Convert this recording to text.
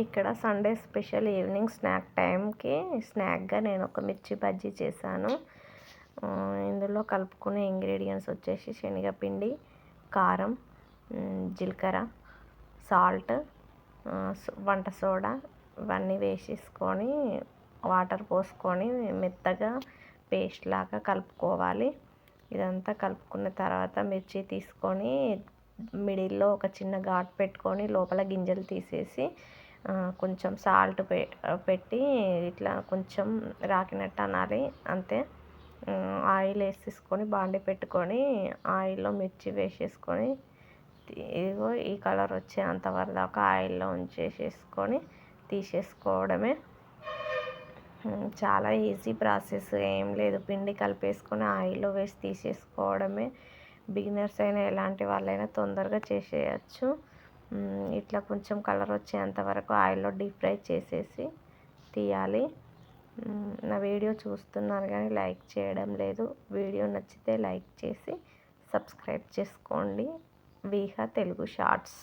ఇక్కడ Sunday special evening snack టైంకి స్నాక్గా నేను ఒక మిర్చి బజ్జీ చేశాను. ఇందులో కలుపుకునే ఇంగ్రీడియంట్స్ వచ్చేసి శనగపిండి కారం జీలకర్ర సాల్ట్ వంట సోడా ఇవన్నీ వేసేసుకొని వాటర్ పోసుకొని మెత్తగా పేస్ట్ లాగా కలుపుకోవాలి. ఇదంతా కలుపుకున్న తర్వాత మిర్చి తీసుకొని మిడిల్లో ఒక చిన్న ఘాట్ పెట్టుకొని లోపల గింజలు తీసేసి కొంచెం సాల్ట్ పె పెట్టి ఇట్లా కొంచెం రాకినట్టు అనాలి అంతే. ఆయిల్ వేసేసుకొని బాండి పెట్టుకొని ఆయిల్లో మిర్చి వేసేసుకొని ఇదిగో ఈ కలర్ వచ్చేంత వరదాకా ఆయిల్లో ఉంచేసేసుకొని తీసేసుకోవడమే. చాలా ఈజీ ప్రాసెస్ ఏం లేదు. పిండి కలిపేసుకొని ఆయిల్లో వేసి తీసేసుకోవడమే. బిగినర్స్ అయినా ఎలాంటి వాళ్ళైనా తొందరగా చేసేయచ్చు. ఇట్లా కొంచెం కలర్ వచ్చేంత వరకు ఆయిల్లో డీప్ ఫ్రై చేసేసి తీయాలి. నా వీడియో చూస్తున్నారు కానీ లైక్ చేయడం లేదు. వీడియో నచ్చితే లైక్ చేసి సబ్స్క్రైబ్ చేసుకోండి. వీహా తెలుగు షార్ట్స్.